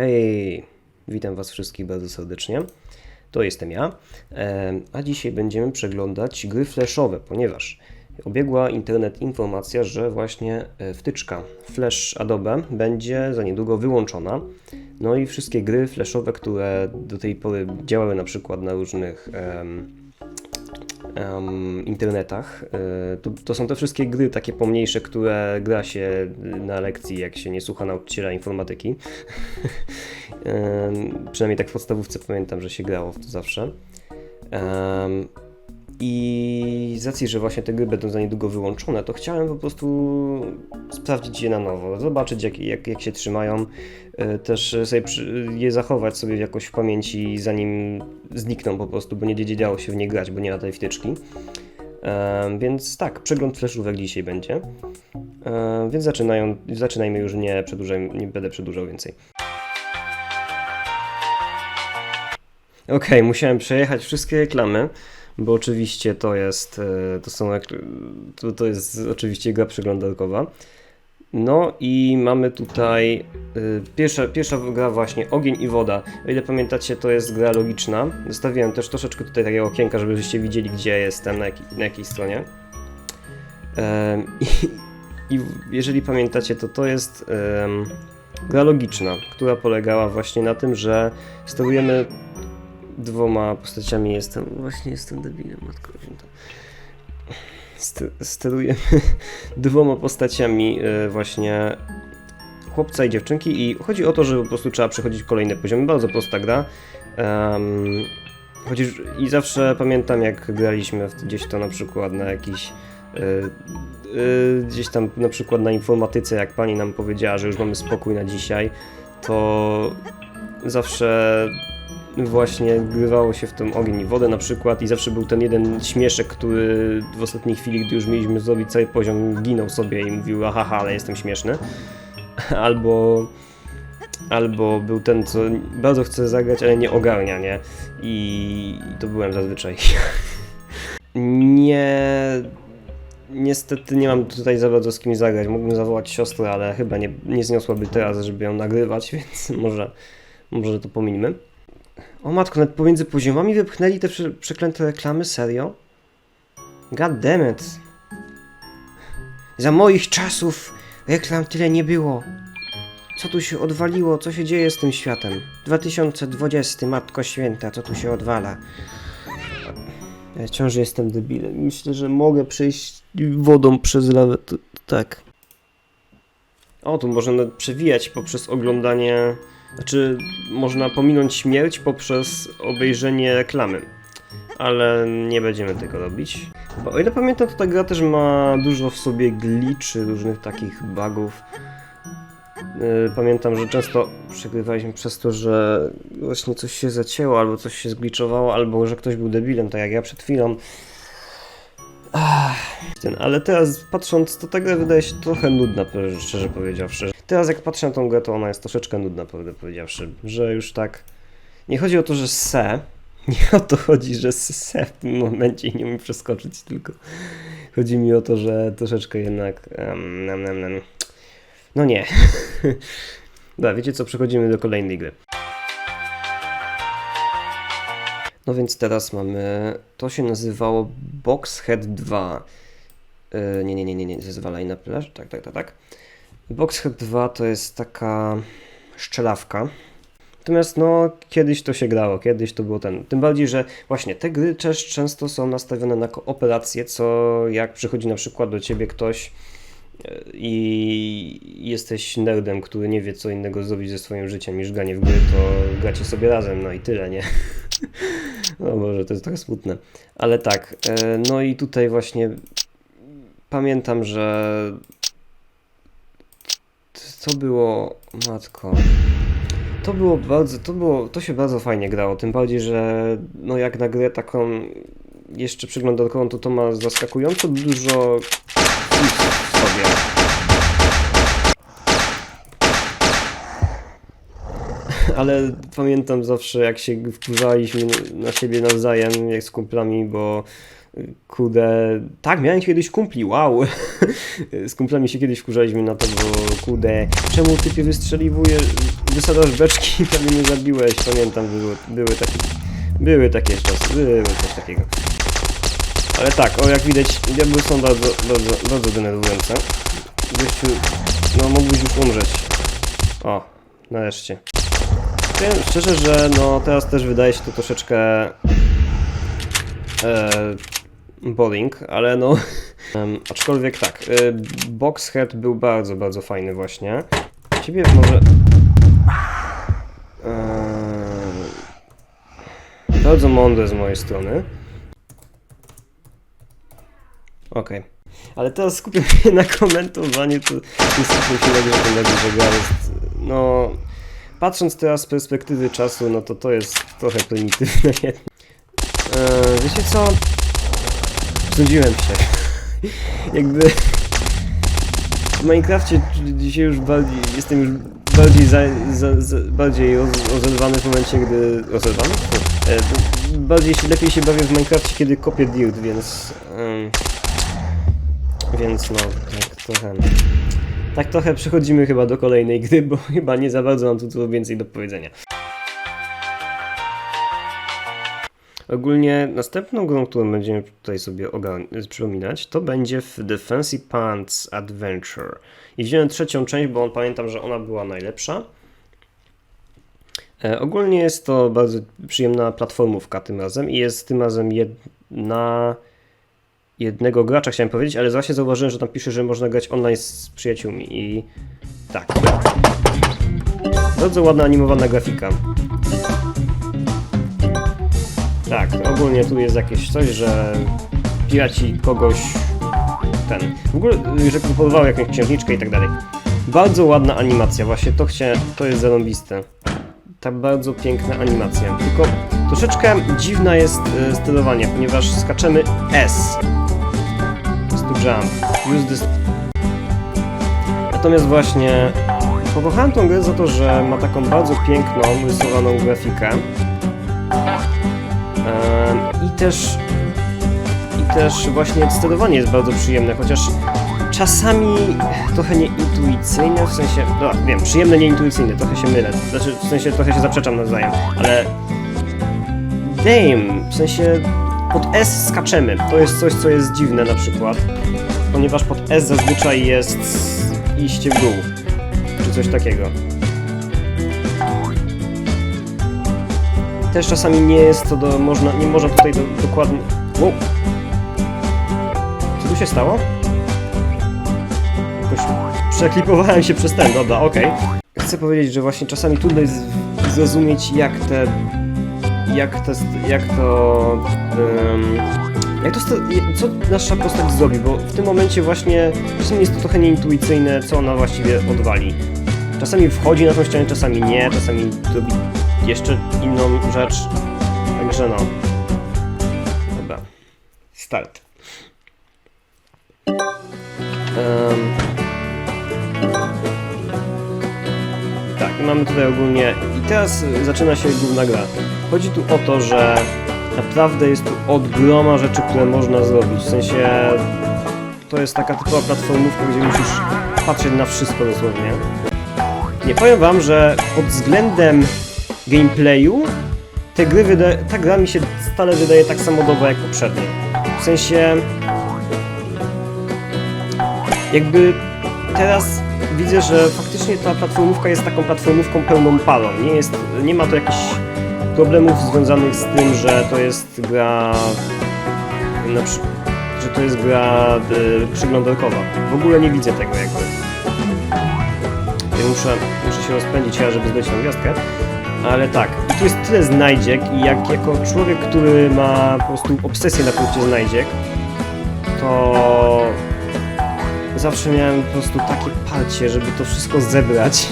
Hej, witam Was wszystkich bardzo serdecznie. To jestem ja, a dzisiaj będziemy przeglądać gry flashowe, ponieważ obiegła internet informacja, że właśnie e, wtyczka Flash Adobe będzie za niedługo wyłączona. No i wszystkie gry flashowe, które do tej pory działały na przykład na różnych em, em, internetach. E, To, to są te wszystkie gry takie pomniejsze, które gra się na lekcji, jak się nie słucha nauczyciela informatyki. Em, Przynajmniej tak w podstawówce pamiętam, że się grało w to zawsze. Em, I z racji, że właśnie te gry będą za niedługo wyłączone, to chciałem po prostu sprawdzić je na nowo, zobaczyć jak, jak, jak się trzymają, e, też sobie je zachować sobie jakoś w pamięci, zanim znikną po prostu, bo nie będzie działo się w nie grać, bo nie ma tej wtyczki. Em, więc tak, przegląd flashówek dzisiaj będzie. Em, więc zaczynają, zaczynajmy już, nie, przedłużaj, nie będę przedłużał więcej. Okej, musiałem przejechać wszystkie reklamy, bo oczywiście to jest, e, to są, to, to jest oczywiście gra przeglądarkowa. No i mamy tutaj y, pierwsza, pierwsza gra właśnie Ogień i Woda. O ile pamiętacie, to jest gra logiczna. Zostawiłem też troszeczkę tutaj takiego okienka, żebyście widzieli, gdzie jestem, na, na jakiej stronie. I, jeżeli pamiętacie, to to jest gra logiczna, która polegała właśnie na tym, że sterujemy dwoma postaciami. Jestem, właśnie jestem debilem, matko święta. St- sterujemy dwoma postaciami e, właśnie chłopca i dziewczynki i chodzi o to, że po prostu trzeba przechodzić kolejne poziomy. Bardzo prosta gra. Um, chociaż i zawsze pamiętam jak graliśmy gdzieś to na przykład na jakiś e, e, gdzieś tam na przykład na informatyce, jak pani nam powiedziała, że już mamy spokój na dzisiaj, to zawsze właśnie grywało się w tym ogień i wodę na przykład i zawsze był ten jeden śmieszek, który w ostatniej chwili, gdy już mieliśmy zrobić cały poziom, ginął sobie i mówił aha, ale jestem śmieszny. Albo albo był ten, co bardzo chce zagrać, ale nie ogarnia, nie? I to byłem zazwyczaj. nie... Niestety nie mam tutaj za bardzo z kim zagrać. Mógłbym zawołać siostrę, ale chyba nie, nie zniosłaby teraz, żeby ją nagrywać, więc może, może to pominimy. O matko, nawet pomiędzy poziomami wypchnęli te prze przeklęte reklamy? Serio? God damn it. Za moich czasów reklam tyle nie było. Co tu się odwaliło? Co się dzieje z tym światem? 2020, Matko Święta, co tu się odwala? Ja wciąż jestem debilem. Myślę, że mogę przejść wodą przez lawę. Tak. O, tu można przewijać poprzez oglądanie. Znaczy, można pominąć śmierć poprzez obejrzenie reklamy. Ale nie będziemy tego robić. Bo o ile pamiętam, to ta gra też ma dużo w sobie glitchy, różnych takich bugów. Yy, Pamiętam, że często przegrywaliśmy przez to, że właśnie coś się zacięło, albo coś się zgliczowało, albo że ktoś był debilem, tak jak ja przed chwilą. Ten, ale teraz patrząc, to ta gra wydaje się trochę nudna, szczerze powiedziawszy. Teraz jak patrzę na tą grę, to ona jest troszeczkę nudna, prawdę powiedziawszy, że już tak... Nie chodzi o to, że se, nie o to chodzi, że se w tym momencie nie umiem przeskoczyć, tylko chodzi mi o to, że troszeczkę jednak... Um, nam, nam, nam. No nie. Dobra, wiecie co, przechodzimy do kolejnej gry. No więc teraz mamy, to się nazywało Boxhead 2. Yy, nie, nie, nie, nie, nie, zezwalaj na plaż, tak, tak, tak, tak. Boxhead 2 to jest taka szczelawka. Natomiast no, kiedyś to się grało, kiedyś to było ten. Tym bardziej, że właśnie te gry też często są nastawione na kooperację, co jak przychodzi na przykład do ciebie ktoś e, i jesteś nerdem, który nie wie co innego zrobić ze swoim życiem niż granie w gry, to gracie sobie razem, no i tyle, nie? O Boże, to jest trochę smutne. Ale tak, e, no i tutaj właśnie pamiętam, że to było, matko, to było bardzo, to było, to się bardzo fajnie grało, tym bardziej, że no jak na grę taką jeszcze przeglądarkową, to to ma zaskakująco dużo featurów w sobie. Ale pamiętam zawsze, jak się wkurzaliśmy na siebie nawzajem, jak z kumplami, bo Kurde, tak, miałem kiedyś kumpli, wow. Z kumplami się kiedyś wkurzaliśmy na to, bo kurde, czemu typie wystrzeliwuje, wysadzasz beczki, to mnie nie zabiłeś, pamiętam, były, były takie, były takie czasy, były coś takiego. Ale tak, o jak widać, diabły są bardzo, bardzo, bardzo denerwujące. Gościu, no mógłbyś już umrzeć. O, nareszcie. Powiem szczerze, że no teraz też wydaje się to troszeczkę e, bowling, ale no aczkolwiek tak, e, Boxhead był bardzo, bardzo fajny właśnie. Ciebie może... E, bardzo mądre z mojej strony. Okej. Ale teraz skupię się na komentowaniu, to nie skupię się na grze, tym bardziej, że gra jest, no... Patrząc teraz z perspektywy czasu, no to to jest trochę prymitywne. Eee, wiecie co? Znudziłem się. Jakby... W Minecrafcie dzisiaj już bardziej, jestem już bardziej za, za, za, bardziej roz- rozerwany w momencie, gdy... Rozerwany? E, to bardziej się, lepiej się bawię w Minecrafcie, kiedy kopię dirt, więc... więc no, tak trochę... Tak trochę przechodzimy chyba do kolejnej gry, bo chyba nie za bardzo mam tu co więcej do powiedzenia. Ogólnie następną grą, którą będziemy tutaj sobie przypominać, to będzie w Fancy Pants Adventure. I wziąłem trzecią część, bo on pamiętam, że ona była najlepsza. E, ogólnie jest to bardzo przyjemna platformówka tym razem i jest tym razem jedna jednego gracza chciałem powiedzieć, ale właśnie zauważyłem, że tam pisze, że można grać online z przyjaciółmi i tak. Bardzo ładna animowana grafika. Tak, ogólnie tu jest jakieś coś, że piraci kogoś ten. W ogóle, y, że kupował jakąś księżniczkę i tak dalej. Bardzo ładna animacja, właśnie to chciałem, to jest zarąbiste. Ta bardzo piękna animacja. Tylko troszeczkę dziwna jest y, sterowanie, ponieważ skaczemy S. Jump. Use this. Natomiast właśnie pokochałem tą grę za to, że ma taką bardzo piękną, rysowaną grafikę. Em, I też i też właśnie sterowanie jest bardzo przyjemne, chociaż czasami trochę nieintuicyjne, w sensie, no wiem, przyjemne, nieintuicyjne, trochę się mylę, znaczy w sensie trochę się zaprzeczam nawzajem, ale damn, w sensie pod S skaczemy, to jest coś, co jest dziwne na przykład, ponieważ pod S zazwyczaj jest iście w dół, czy coś takiego. Też czasami nie jest to do, można, nie można tutaj do, dokładnie, wow. Co tu się stało? Jakoś przeklipowałem się przez ten, dobra, okej. Chcę powiedzieć, że właśnie czasami trudno jest zrozumieć jak te... Jak to... Jak to... em, jak to... Co nasza postać zrobi, bo w tym momencie właśnie czasami jest to trochę nieintuicyjne, co ona właściwie odwali. Czasami wchodzi na tą ścianę, czasami nie, czasami robi jeszcze inną rzecz. Także no. Dobra. Start. Em. Mamy tutaj ogólnie. I teraz y, zaczyna się główna gra. Chodzi tu o to, że naprawdę jest tu od groma rzeczy, które można zrobić. W sensie to jest taka typowa platformówka, gdzie musisz patrzeć na wszystko dosłownie. Nie powiem wam, że pod względem gameplayu te gry ta gra mi się stale wydaje tak samo dobra jak poprzednie. W sensie jakby teraz widzę, że faktycznie ta platformówka jest taką platformówką pełną parą. Nie, jest, nie ma to jakichś problemów związanych z tym, że to jest gra na że to jest gra y, przeglądarkowa. W ogóle nie widzę tego jakby. Ja muszę, muszę się rozpędzić, ja, żeby zdać tą gwiazdkę. Ale tak, i tu jest tyle znajdziek i jak jako człowiek, który ma po prostu obsesję na punkcie znajdziek, to zawsze miałem po prostu takie parcie, żeby to wszystko zebrać.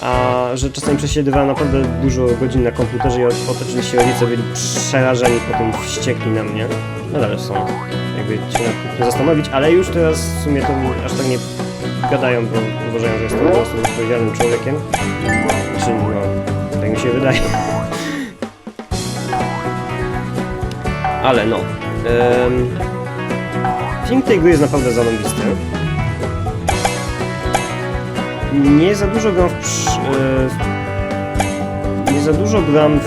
A że czasami przesiadywałem naprawdę dużo godzin na komputerze i o- oczywiście rodzice byli przerażeni, potem wściekli na mnie. Nadal są, jakby się zastanowić, ale już teraz w sumie to mi aż tak nie gadają, bo uważają, że jestem dorosłym, odpowiedzialnym człowiekiem. Czy no, tak mi się wydaje. Ale no. Em, film tej gry jest naprawdę zarąbisty. Nie za dużo gram w, e, nie za dużo gram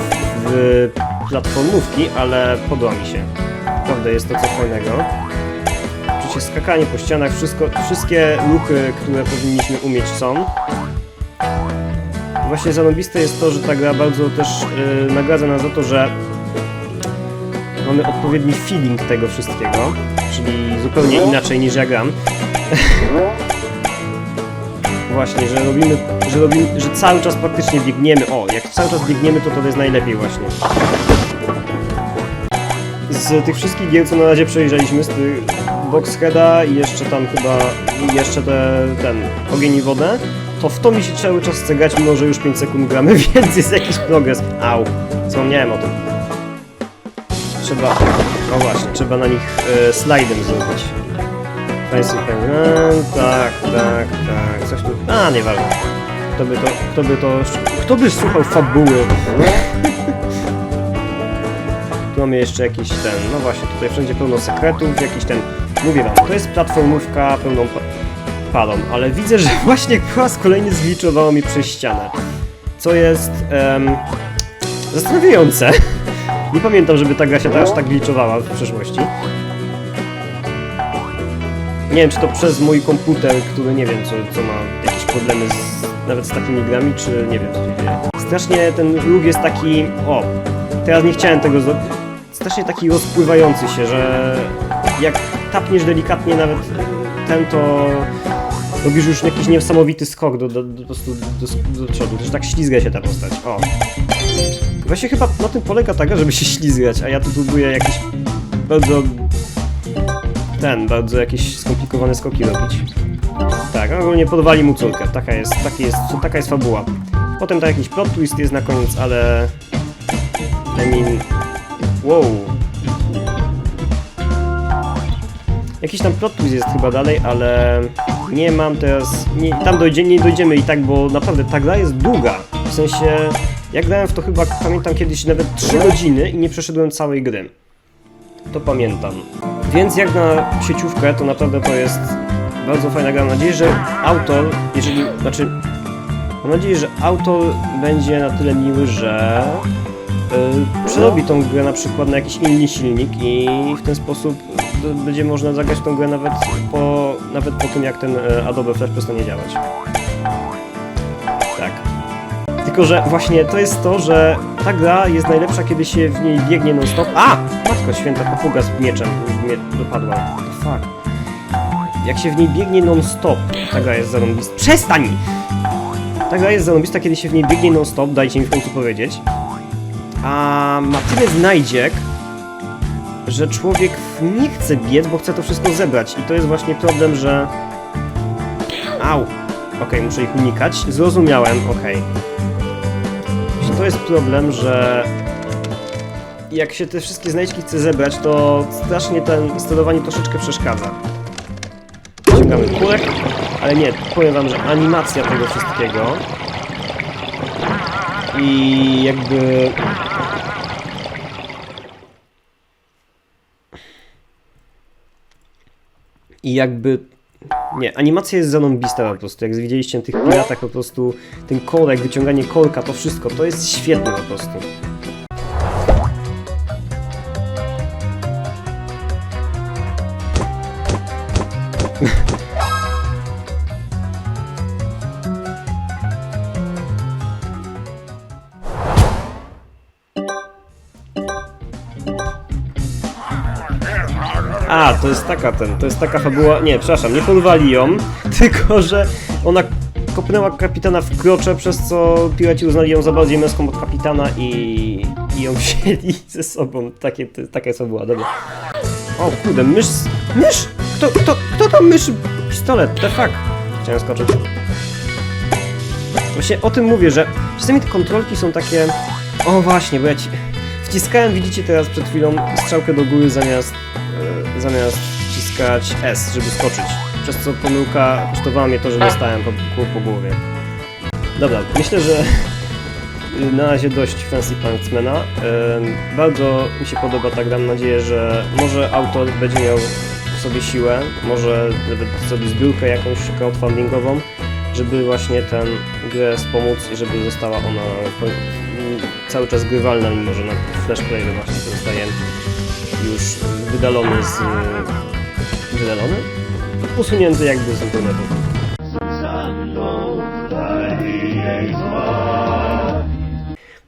w, platformówki, ale podoba mi się. Naprawdę jest to coś fajnego. Oczywiście skakanie po ścianach, wszystko, wszystkie ruchy, które powinniśmy umieć są. Właśnie zarąbiste jest to, że ta gra bardzo też yy, nagradza nas za to, że mamy odpowiedni feeling tego wszystkiego, czyli zupełnie inaczej niż ja gram. Właśnie, że robimy, że robimy, że cały czas praktycznie biegniemy. O, jak cały czas biegniemy, to to jest najlepiej właśnie. Z tych wszystkich gier, co na razie przejrzeliśmy, z tych Boxheada i jeszcze tam chyba, jeszcze te, ten, Ogień i Wodę, to w to mi się cały czas chce grać, mimo że już 5 sekund gramy, więc jest jakiś progres. Au, zapomniałem o tym. Trzeba, no właśnie, trzeba na nich e, slajdem zrobić. Pen, no, tak, tak, tak, coś tu, a nieważne. Kto by to, kto by to, kto by słuchał fabuły? Tu mamy jeszcze jakiś ten, no właśnie, tutaj wszędzie pełno sekretów, jakiś ten, mówię wam, to jest platformówka pełną pa palą, ale widzę, że właśnie po raz kolejny zgliczowało mi przez ścianę, co jest em, zastanawiające. Nie pamiętam, żeby ta gra się aż tak gliczowała w przeszłości. Nie wiem, czy to przez mój komputer, który nie wiem, co, co ma jakieś problemy z, nawet z takimi grami, czy nie wiem, co się dzieje. Strasznie ten ruch jest taki, o, teraz nie chciałem tego zrobić, strasznie taki rozpływający się, że jak tapniesz delikatnie nawet ten, to robisz już jakiś niesamowity skok do, do, do, do, do, do przodu, że tak ślizga się ta postać, o. Właśnie chyba na tym polega ta gra, żeby się ślizgać, a ja tu próbuję jakieś bardzo... ten, bardzo jakieś skomplikowane skoki robić. Tak, no ogólnie podwali mu córkę, taka jest, taki jest, taka jest fabuła. Potem tak jakiś plot twist jest na koniec, ale... I mean... Wow. Jakiś tam plot twist jest chyba dalej, ale nie mam teraz... Nie, tam dojdzie, nie dojdziemy i tak, bo naprawdę ta gra jest długa. W sensie... Ja grałem w to chyba, pamiętam kiedyś nawet 3 godziny i nie przeszedłem całej gry. To pamiętam. Więc jak na sieciówkę, to naprawdę to jest bardzo fajna gra. Mam nadzieję, że autor, jeżeli, znaczy, mam nadzieję, że autor będzie na tyle miły, że yy, przerobi tą grę na przykład na jakiś inny silnik i w ten sposób d- będzie można zagrać tą grę nawet po, nawet po tym, jak ten e, Adobe Flash przestanie działać. Tylko, że właśnie to jest to, że ta gra jest najlepsza, kiedy się w niej biegnie non-stop. A! Matko święta, papuga z mieczem mnie dopadła. Fuck? Jak się w niej biegnie non-stop, ta gra jest zarąbista. Przestań! Ta gra jest zarąbista, kiedy się w niej biegnie non-stop, dajcie mi w końcu powiedzieć. A ma tyle znajdziek, że człowiek nie chce biec, bo chce to wszystko zebrać. I to jest właśnie problem, że... Au! Okej, muszę ich unikać. Zrozumiałem, okej. Właśnie To jest problem, że jak się te wszystkie znajdźki chce zebrać, to strasznie ten sterowanie troszeczkę przeszkadza. Ściągamy kulek, ale nie, powiem wam, że animacja tego wszystkiego i jakby... I jakby nie, animacja jest zanąbista po prostu. Jak widzieliście na tych piratach, po prostu ten korek, wyciąganie korka, to wszystko, to jest świetne po prostu. To jest taka ten, to jest taka fabuła, nie, przepraszam, nie porwali ją, tylko że ona kopnęła kapitana w krocze, przez co piraci uznali ją za bardziej męską od kapitana i, i ją wzięli ze sobą. Takie, to, taka jest fabuła, dobra. O kurde, mysz, mysz! Kto, kto, kto tam myszy pistolet? The fuck? Chciałem skoczyć. Właśnie o tym mówię, że czasami te kontrolki są takie... O właśnie, bo ja ci... Wciskałem, widzicie teraz przed chwilą strzałkę do góry zamiast zamiast wciskać S, żeby skoczyć. Przez co pomyłka kosztowała mnie to, że dostałem po, po, głowie. Dobra, myślę, że na razie dość Fancy Pantsmana. Ym, Bardzo mi się podoba ta gra, mam nadzieję, że może autor będzie miał w sobie siłę, może nawet zrobi zbiórkę jakąś crowdfundingową, żeby właśnie tę grę wspomóc i żeby została ona cały czas grywalna, mimo że na Flash Player właśnie zostaje już wydalony z... wydalony? Usunięty jakby z internetu.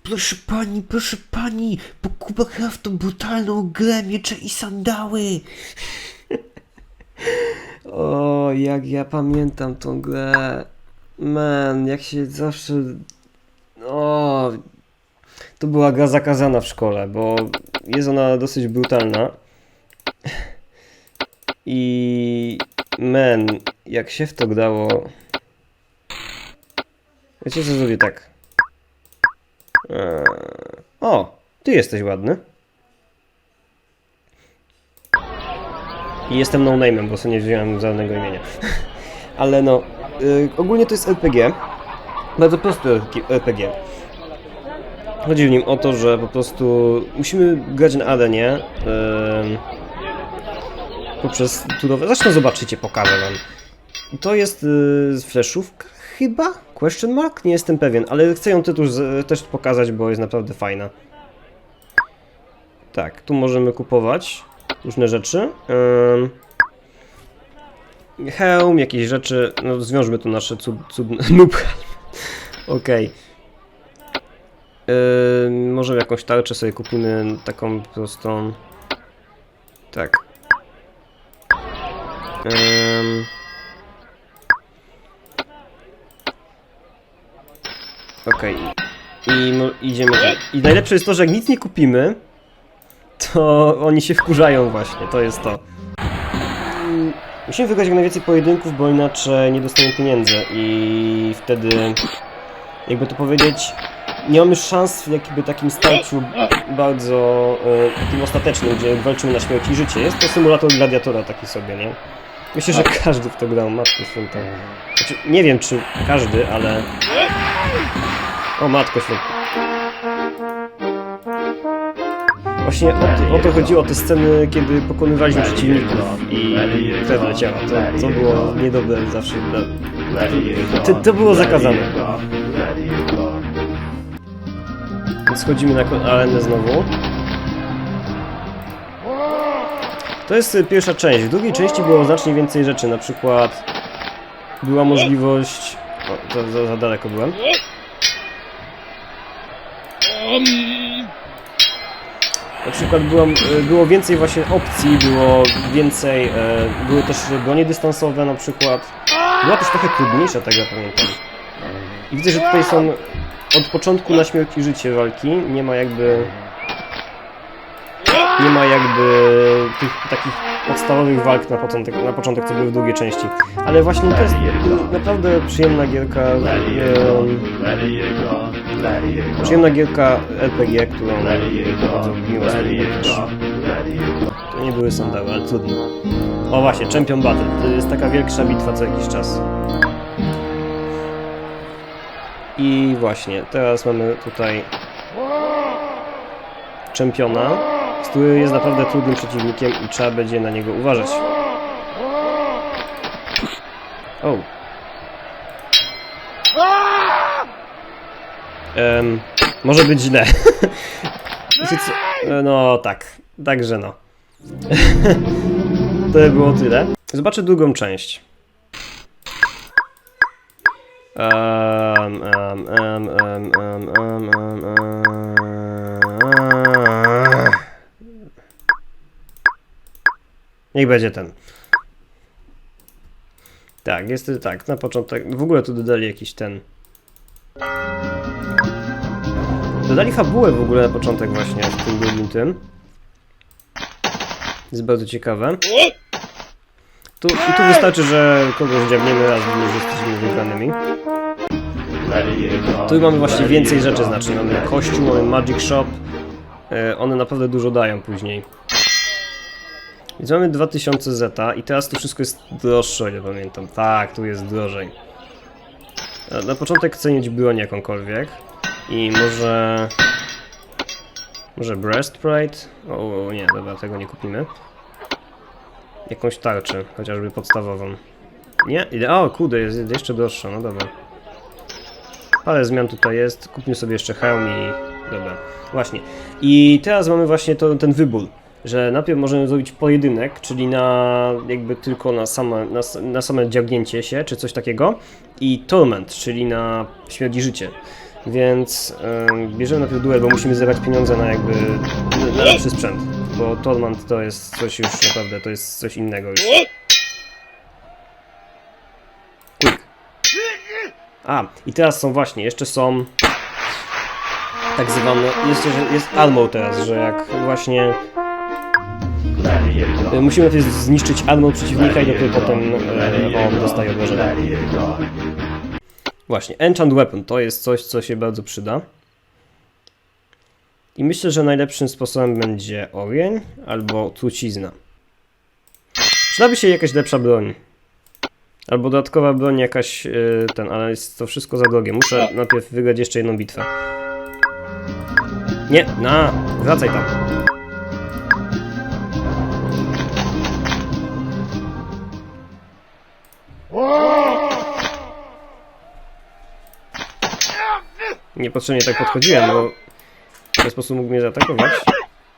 Proszę pani, proszę pani, bo Kuba gra w tą brutalną grę miecze i sandały. O, jak ja pamiętam tą grę. Man, jak się zawsze. O, to była gra zakazana w szkole, bo jest ona dosyć brutalna. I. Man, jak się w to grało. Wiecie co zrobię tak? Eee, O, ty jesteś ładny. I jestem no-name'em, bo sobie nie wziąłem żadnego imienia. Ale no, y, ogólnie to jest RPG. Bardzo prosty RPG. Chodzi w nim o to, że po prostu musimy grać na arenie ym, poprzez turowe... Zresztą zobaczycie, pokażę wam. To jest y, fleszówka chyba? Question mark? Nie jestem pewien, ale chcę ją tytuł z, też pokazać, bo jest naprawdę fajna. Tak, tu możemy kupować różne rzeczy. Ym, hełm, jakieś rzeczy. No, zwiążmy tu nasze cud, cudne. Okej. Ym, może jakąś tarczę sobie kupimy taką prostą. Tak. Ym. Okej. I mo- idziemy tak. I najlepsze jest to, że jak nic nie kupimy, to oni się wkurzają właśnie, to jest to. Musimy wygrać jak najwięcej pojedynków, bo inaczej nie dostaniemy pieniędzy i wtedy, jakby to powiedzieć, nie mamy szans w jakby takim starciu bardzo e, tym ostatecznym, gdzie walczymy na śmierć i życie. Jest to symulator gladiatora taki sobie, nie? Myślę, że każdy w to grał, Matko Święta. Znaczy, nie wiem czy każdy, ale... O Matko Święta. Właśnie o to, o to chodziło, te sceny, kiedy pokonywaliśmy przeciwników i krew leciała. To, to było niedobre zawsze. To, to było zakazane. Schodzimy na arenę znowu. To jest y, pierwsza część. W drugiej części było znacznie więcej rzeczy. Na przykład była możliwość... O, to za, za daleko byłem. Na przykład było, było więcej właśnie opcji, było więcej, e, były też bronie dystansowe na przykład. Była też trochę trudniejsza tego, pamiętam. I widzę, że tutaj są od początku na śmierć i życie walki. Nie ma jakby... Nie ma jakby tych takich podstawowych walk na początek, na początek co były w drugiej części. Ale właśnie to jest naprawdę przyjemna gierka. em, Przyjemna gierka RPG, którą bardzo miło sobie. To nie były sandały, ale trudno. O właśnie, Champion Battle. To jest taka większa bitwa co jakiś czas. I właśnie, teraz mamy tutaj czempiona, który jest naprawdę trudnym przeciwnikiem i trzeba będzie na niego uważać. O. Em, może być źle. No tak, także no. to by było tyle. Zobaczę drugą część. Niech będzie ten. Tak, jest tak, na początek. W ogóle tu dodali jakiś ten. Dodali fabułę w ogóle na początek właśnie w tym drugim tym. Jest bardzo ciekawe. Tu, tu wystarczy, że kogoś dziabniemy raz, że jesteśmy wygranymi. Tu mamy właśnie więcej rzeczy, znaczy mamy kościół, mamy magic shop. E, One naprawdę dużo dają później. Więc mamy 2000 zeta i teraz to wszystko jest droższe, o ile pamiętam. Tak, tu jest drożej. E, Na początek chcę mieć broń jakąkolwiek. I może... Może breastplate? O nie, dobra, tego nie kupimy. Jakąś tarczę, chociażby podstawową. Nie? Ide- O, kurde, jest jeszcze droższa, no dobra. Ale zmian tutaj jest. Kupmy sobie jeszcze hełm i... Dobra, właśnie. I teraz mamy właśnie to, ten wybór, że najpierw możemy zrobić pojedynek, czyli na jakby tylko na same, na, na same dziabnięcie się, czy coś takiego. I torment, czyli na śmierć i życie. Więc ym, bierzemy najpierw duel, bo musimy zebrać pieniądze na jakby na lepszy sprzęt. Bo torment to jest coś już naprawdę, to jest coś innego już. Quick. A, i teraz są właśnie, jeszcze są tak zwane, jest, jest armor teraz, że jak właśnie e, musimy zniszczyć armor przeciwnika i dopiero potem e, on dostaje obrażenia. Właśnie, enchant weapon to jest coś, co się bardzo przyda. I myślę, że najlepszym sposobem będzie ogień albo trucizna. Przydałaby się jakaś lepsza broń. Albo dodatkowa broń jakaś, yy, ten, ale jest to wszystko za drogie. Muszę najpierw wygrać jeszcze jedną bitwę. Nie, na, wracaj tam. Niepotrzebnie tak podchodziłem, bo w ten sposób mógł mnie zaatakować.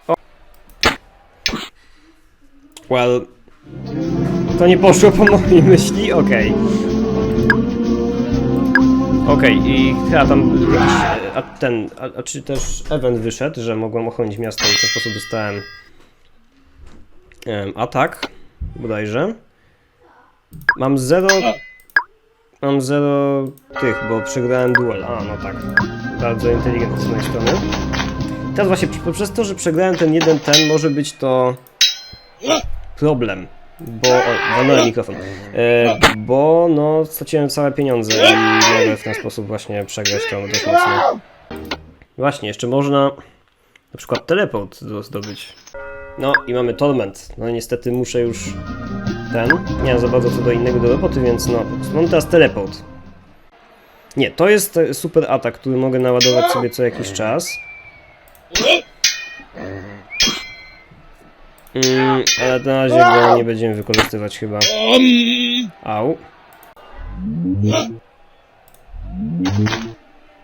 O. Well, to nie poszło po mojej myśli, okej. Okej, i chyba tam jakiś, a ten, a, a czy też event wyszedł, że mogłem ochronić miasto i w ten sposób dostałem em, atak, bodajże. Mam zero, mam zero tych, bo przegrałem duel, a no tak, bardzo inteligentne z mojej strony. Teraz właśnie poprzez to, że przegrałem ten jeden ten, może być to problem, bo... O, mikrofon. E, bo no, straciłem całe pieniądze i mogę w ten sposób właśnie przegrać to dość mocno. Właśnie, jeszcze można na przykład teleport do- zdobyć. No i mamy torment. No niestety muszę już ten. Nie mam za bardzo co do innego do roboty, więc no, mam teraz teleport. Nie, to jest e, super atak, który mogę naładować sobie co jakiś czas. Mm, ale na razie go nie będziemy wykorzystywać chyba. Au.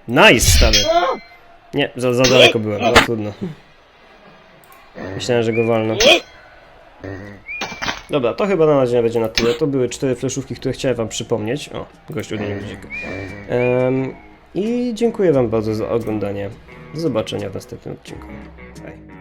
Nice, stary. Nie, za, za daleko byłem, no trudno. Myślałem, że go walno. Dobra, to chyba na razie będzie na tyle. To były cztery fleszówki, które chciałem wam przypomnieć. O, gość odmienił guzik. Um, I dziękuję wam bardzo za oglądanie. Do zobaczenia w następnym odcinku. Hej.